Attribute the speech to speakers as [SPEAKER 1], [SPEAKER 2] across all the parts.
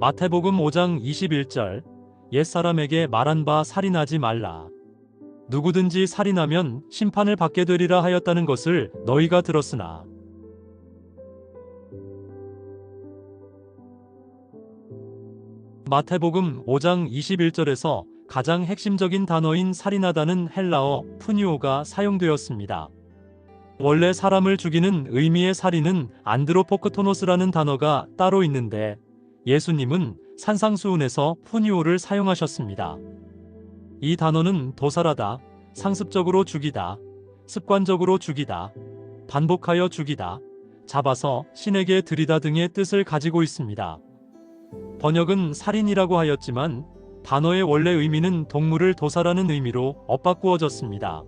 [SPEAKER 1] 마태복음 5장 21절 옛사람에게 말한 바 살인하지 말라. 누구든지 살인하면 심판을 받게 되리라 하였다는 것을 너희가 들었으나 마태복음 5장 21절에서 가장 핵심적인 단어인 살인하다는 헬라어 푸니오가 사용되었습니다. 원래 사람을 죽이는 의미의 살인은 안드로포크토노스라는 단어가 따로 있는데 예수님은 산상수훈에서 푸니오를 사용하셨습니다. 이 단어는 도살하다, 상습적으로 죽이다, 습관적으로 죽이다, 반복하여 죽이다, 잡아서 신에게 드리다 등의 뜻을 가지고 있습니다. 번역은 살인이라고 하였지만 단어의 원래 의미는 동물을 도살하는 의미로 엇바꾸어졌습니다.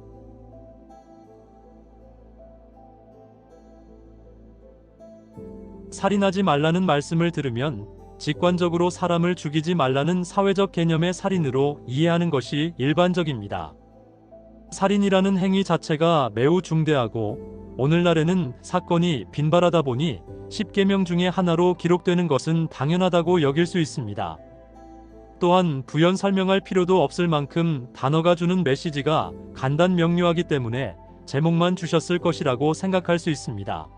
[SPEAKER 1] 살인하지 말라는 말씀을 들으면 직관적으로 사람을 죽이지 말라는 사회적 개념의 살인으로 이해하는 것이 일반적입니다. 살인이라는 행위 자체가 매우 중대하고 오늘날에는 사건이 빈발하다 보니 10계명 중에 하나로 기록되는 것은 당연하다고 여길 수 있습니다. 또한 부연 설명할 필요도 없을 만큼 단어가 주는 메시지가 간단 명료하기 때문에 제목만 주셨을 것이라고 생각할 수 있습니다.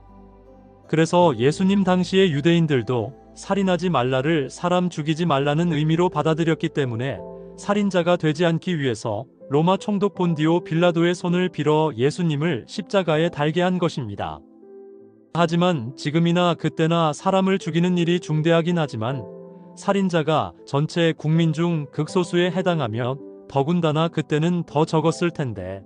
[SPEAKER 1] 그래서 예수님 당시의 유대인들도 살인하지 말라를 사람 죽이지 말라는 의미로 받아들였기 때문에 살인자가 되지 않기 위해서 로마 총독 본디오 빌라도의 손을 빌어 예수님을 십자가에 달게 한 것입니다. 하지만 지금이나 그때나 사람을 죽이는 일이 중대하긴 하지만 살인자가 전체 국민 중 극소수에 해당하며 더군다나 그때는 더 적었을 텐데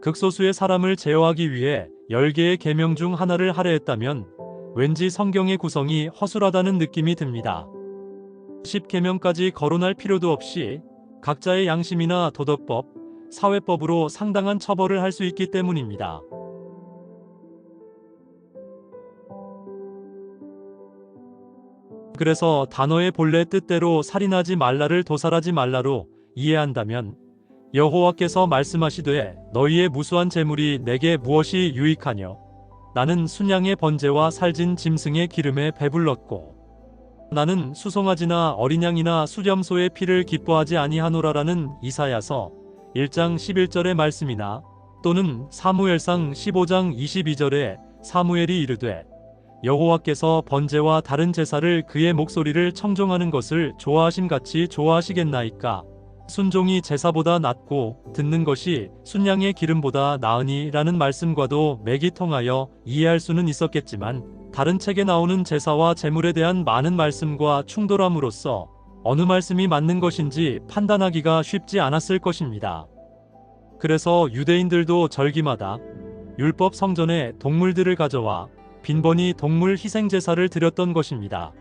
[SPEAKER 1] 극소수의 사람을 제어하기 위해 10개의 계명 중 하나를 할애했다면 왠지 성경의 구성이 허술하다는 느낌이 듭니다. 10계명까지 거론할 필요도 없이 각자의 양심이나 도덕법, 사회법으로 상당한 처벌을 할 수 있기 때문입니다. 그래서 단어의 본래 뜻대로 살인하지 말라를 도살하지 말라로 이해한다면 여호와께서 말씀하시되 너희의 무수한 재물이 내게 무엇이 유익하뇨 나는 순양의 번제와 살진 짐승의 기름에 배불렀고 나는 수송아지나 어린 양이나 수렴소의 피를 기뻐하지 아니하노라라는 이사야서 1장 11절의 말씀이나 또는 사무엘상 15장 22절에 사무엘이 이르되 여호와께서 번제와 다른 제사를 그의 목소리를 청종하는 것을 좋아하심 같이 좋아하시겠나이까 순종이 제사보다 낫고 듣는 것이 순양의 기름보다 나으니라는 말씀과도 맥이 통하여 이해할 수는 있었겠지만 다른 책에 나오는 제사와 제물에 대한 많은 말씀과 충돌함으로써 어느 말씀이 맞는 것인지 판단하기가 쉽지 않았을 것입니다. 그래서 유대인들도 절기마다 율법 성전에 동물들을 가져와 빈번히 동물 희생 제사를 드렸던 것입니다.